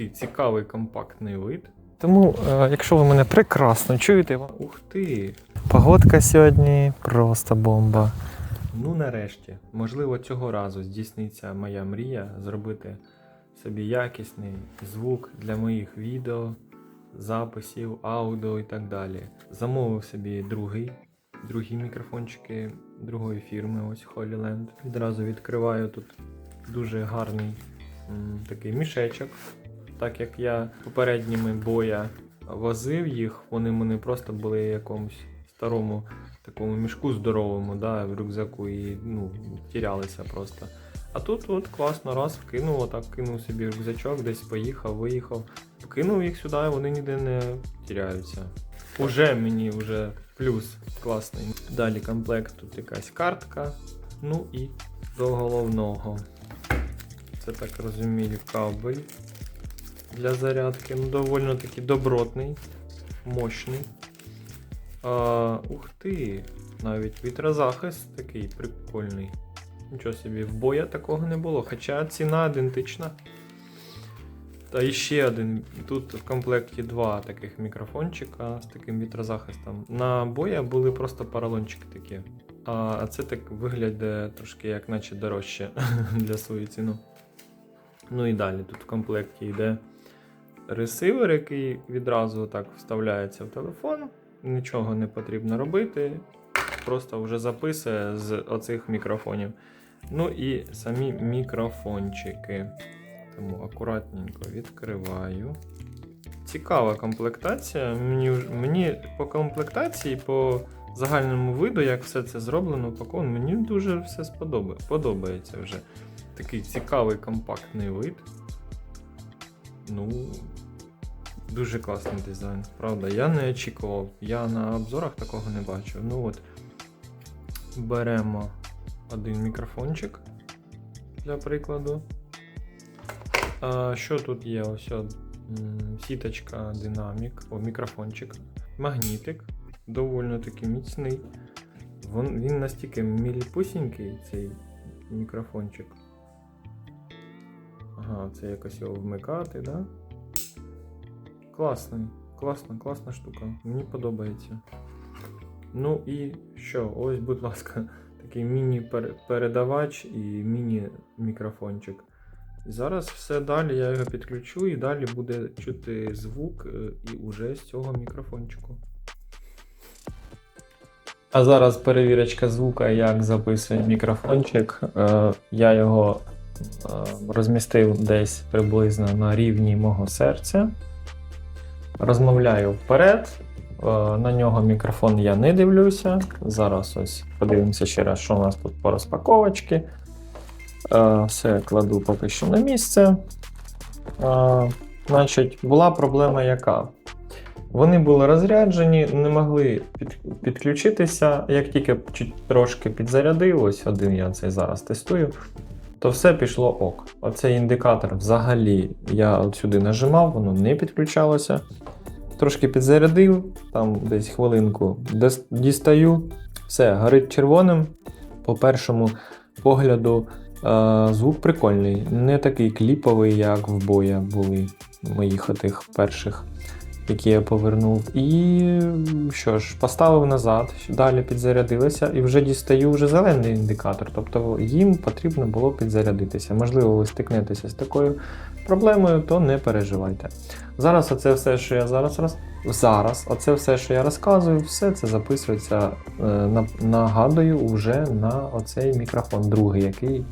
Такий цікавий компактний вид. Тому, е, якщо ви мене прекрасно чуєте, вам- Ух ти! погодка сьогодні просто бомба. Ну нарешті, можливо, цього разу здійсниться моя мрія зробити собі якісний звук для моїх відео, записів, аудіо і так далі. Замовив собі другий, другі мікрофончики другої фірми, ось Holyland. Відразу відкриваю тут дуже гарний м, такий мішечок. Так як я попередніми боя возив їх, вони мене просто були в якомусь старому такому мішку здоровому, да, в рюкзаку і ну, тірялися просто. А тут от класно, раз вкинув, отак кинув собі рюкзачок, десь поїхав, виїхав. Кинув їх сюди, і вони ніде не тіряються. Уже мені вже плюс класний. Далі комплект, тут якась картка. Ну і до головного. Це так розумію, кабель для зарядки. Ну, доволі таки добротний, мощний. А, ух ти! Навіть вітрозахист такий прикольний. Нічого собі, в боя такого не було, хоча ціна ідентична. Та ще один. Тут в комплекті два таких мікрофончика з таким вітрозахистом. На боя були просто поролончики такі. А це так виглядає трошки як наче дорожче для своєї ціну. Ну і далі тут в комплекті йде ресивер, який відразу так вставляється в телефон. Нічого не потрібно робити. Просто вже записує з оцих мікрофонів. Ну і самі мікрофончики. Тому акуратненько відкриваю. Цікава комплектація. Мені, мені по комплектації, по загальному виду, як все це зроблено, упаковано, мені дуже все сподобає, подобається вже. Такий цікавий компактний вид. Ну, дуже класний дизайн, правда. Я не очікував. Я на обзорах такого не бачив. Ну от, беремо один мікрофончик для прикладу. А, що тут є? Ось сіточка, динамік, о, мікрофончик, магнітик, доволі таки міцний. Вон, він настільки міліпусінький, цей мікрофончик. Ага, це якось його вмикати, да? Класний, класна, класна штука. Мені подобається. Ну і що? Ось, будь ласка, такий міні-передавач і міні-мікрофончик. І зараз все далі я його підключу, і далі буде чути звук е, і уже з цього мікрофончику. А зараз перевірочка звука, як записує мікрофончик. Е, Я його е, розмістив десь приблизно на рівні мого серця. Розмовляю вперед. Е, На нього мікрофон я не дивлюся. Зараз ось подивимося ще раз, що у нас тут по розпаковочці. Е, Все кладу поки що на місце. Е, Значить, була проблема яка? Вони були розряджені, не могли підключитися. Як тільки трошки підзарядив, ось один я цей зараз тестую, то все пішло ок. Оцей індикатор взагалі я сюди нажимав, воно не підключалося. Трошки підзарядив, там десь хвилинку дістаю, все, горить червоним. По першому погляду, е, звук прикольний, не такий кліповий, як в боя були моїх отих перших, які я повернув. І що ж, поставив назад, далі підзарядилися, і вже дістаю вже зелений індикатор. Тобто їм потрібно було підзарядитися. Можливо, ви стикнетеся з такою проблемою, то не переживайте. Зараз оце все, що я зараз роз... зараз, оце все, що я розказую, все це записується, е, нагадую, вже на оцей мікрофон, другий, який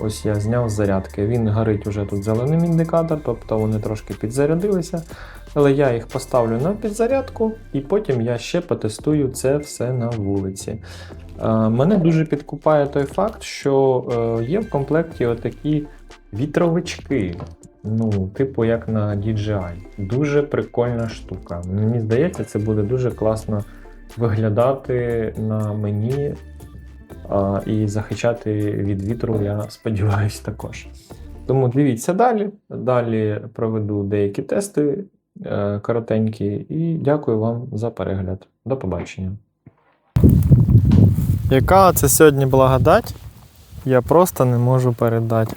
ось я зняв з зарядки. Він горить уже тут зеленим індикатор, тобто вони трошки підзарядилися. Але я їх поставлю на підзарядку, і потім я ще потестую це все на вулиці. Е, Мене дуже підкупає той факт, що е, є в комплекті отакі вітровички. Ну, типу, як на DJI. Дуже прикольна штука. Мені здається, це буде дуже класно виглядати на мені а, і захищати від вітру, я сподіваюся, також. Тому дивіться далі. Далі проведу деякі тести е, коротенькі, і дякую вам за перегляд. До побачення. Яка це сьогодні благодать, я просто не можу передати.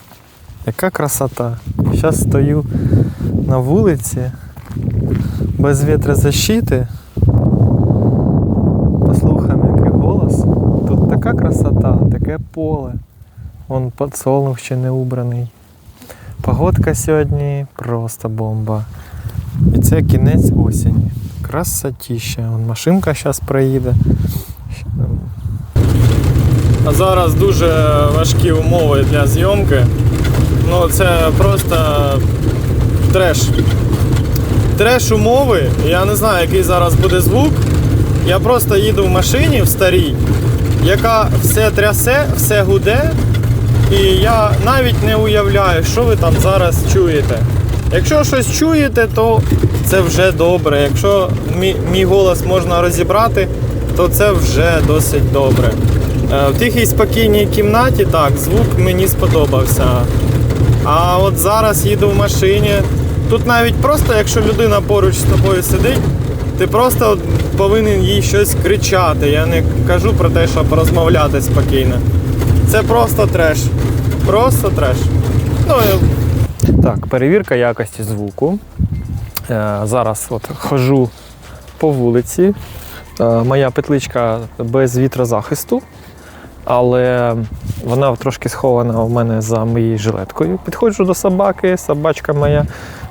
Яка красота. Зараз стою на вулиці, без вітрозащити. Послухаємо, який голос. Тут така красота, таке поле. Вон подсолнух ще не убраний. Погодка сьогодні просто бомба. І це кінець осені. Красотіща. Вон машинка зараз проїде. А зараз дуже важкі умови для зйомки. Ну це просто треш. Треш умови. Я не знаю, який зараз буде звук. Я просто їду в машині в старій, яка все трясе, все гуде. І я навіть не уявляю, що ви там зараз чуєте. Якщо щось чуєте, то це вже добре. Якщо мій, мій голос можна розібрати, то це вже досить добре. Е, В тихій спокійній кімнаті так, звук мені сподобався. А от зараз їду в машині. Тут навіть просто, якщо людина поруч з тобою сидить, ти просто повинен їй щось кричати. Я не кажу про те, щоб розмовляти спокійно. Це просто треш. Просто треш. Ну, так, перевірка якості звуку. Е, зараз от хожу по вулиці. Е, моя петличка без вітрозахисту, але вона трошки схована у мене за моєю жилеткою. Підходжу до собаки, собачка моя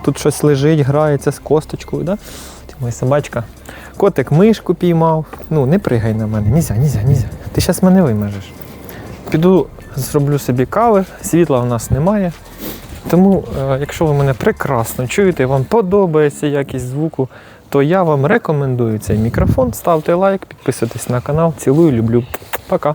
тут щось лежить, грається з косточкою. Да? Моя собачка. Котик мишку піймав. Ну, не пригай на мене. Нізя, нізя, нізя. Ти зараз мене вимажеш. Піду зроблю собі кави, світла в нас немає. Тому, е, якщо ви мене прекрасно чуєте, вам подобається якість звуку, то я вам рекомендую цей мікрофон. Ставте лайк, підписуйтесь на канал. Цілую, люблю. Пока.